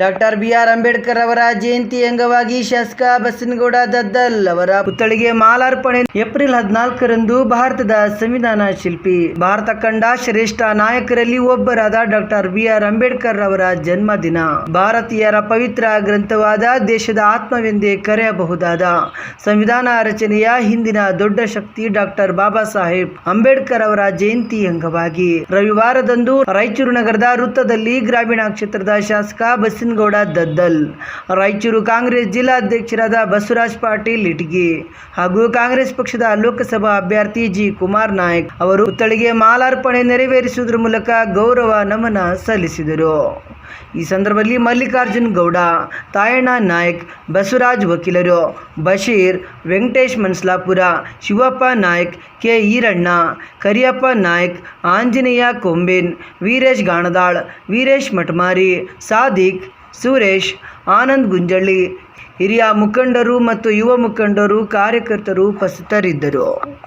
Doctor B R Ambedkar ಅವರ ಜಯಂತಿ ಅಂಗವಾಗಿ ಶಾಸಕ ಬಸನಗೌಡ ದದ್ದಲ್ ಅವರ ಪುತ್ಥಳಿಗೆ ಮಾಲಾರ್ಪಣೆ ಏಪ್ರಿಲ್ ಹದಿನಾಲ್ಕರಂದು ಭಾರತದ ಸಂವಿಧಾನ ಶಿಲ್ಪಿ. ಭಾರತ ಕಂಡ ಶ್ರೇಷ್ಠ ನಾಯಕರಲ್ಲಿ ಒಬ್ಬರಾದ ಡಾಕ್ಟರ್ ಬಿ ಆರ್ ಅಂಬೇಡ್ಕರ್ ಅವರ ಜನ್ಮದಿನ. ಭಾರತೀಯರ ಪವಿತ್ರ ಗ್ರಂಥವಾದ ದೇಶದ ಆತ್ಮವೆಂದೇ ಕರೆಯಬಹುದಾದ ಸಂವಿಧಾನ ರಚನೆಯ ಹಿಂದಿನ ದೊಡ್ಡ ಶಕ್ತಿ ಡಾಕ್ಟರ್ ಬಾಬಾ ಸಾಹೇಬ್ ಅಂಬೇಡ್ಕರ್ ಅವರ ಜಯಂತಿ ಅಂಗವಾಗಿ. ರವಿವಾರದಂದು ರಾಯಚೂರು ನಗರದ ವೃತ್ತದಲ್ಲಿ ಗ್ರಾಮೀಣ ಕ್ಷೇತ್ರದ ಶಾಸಕ ಬಸನಗೌಡ ದದ್ದಲ್. ರಾಯಚೂರು ಕಾಂಗ್ರೆಸ್ ಜಿಲ್ಲಾಧ್ಯಕ್ಷರಾದ ಬಸವರಾಜ್ ಪಾಟೀಲ್ ಇಟಗಿ. ಹಾಗೂ ಕಾಂಗ್ರೆಸ್ ಪಕ್ಷದ ಲೋಕಸಭಾ ಅಭ್ಯರ್ಥಿ ಜಿ. ಕುಮಾರ್ ನಾಯಕ್ ಅವರು ಪುತ್ಥಳಿಗೆ ಮಾಲಾರ್ಪಣೆ ನೆರವೇರಿಸುವುದರ ಮೂಲಕ ಗೌರವ ನಮನ ಸಲ್ಲಿಸಿದರು. ಈ ಸಂದರ್ಭದಲ್ಲಿ ಮಲ್ಲಿಕಾರ್ಜುನ್ ಗೌಡ, ತಾಯಣ್ಣ ನಾಯಕ್, ಬಸವರಾಜ್ ವಕೀಲರು, ಬಶೀರ್, ವೆಂಕಟೇಶ್ ಮನ್ಸ್ಲಾಪುರ, ಶಿವಪ್ಪ ನಾಯಕ್, ಕೆ. ಈರಣ್ಣ, ಕರಿಯಪ್ಪ ನಾಯಕ್, ಆಂಜನೇಯ ಕೊಂಬೇನ್, ವೀರೇಶ್ ಗಾಣದಾಳ್, ವೀರೇಶ್ ಮಠಮಾರಿ, ಸಾದಿಕ್ ಸುರೇಶ್ ಆನಂದ್ ಗುಂಜಳ್ಳಿ ಹಿರಿಯ ಮುಖಂಡರು ಮತ್ತು ಯುವ ಮುಖಂಡರು ಕಾರ್ಯಕರ್ತರು ಉಪಸ್ಥಿತರಿದ್ದರು.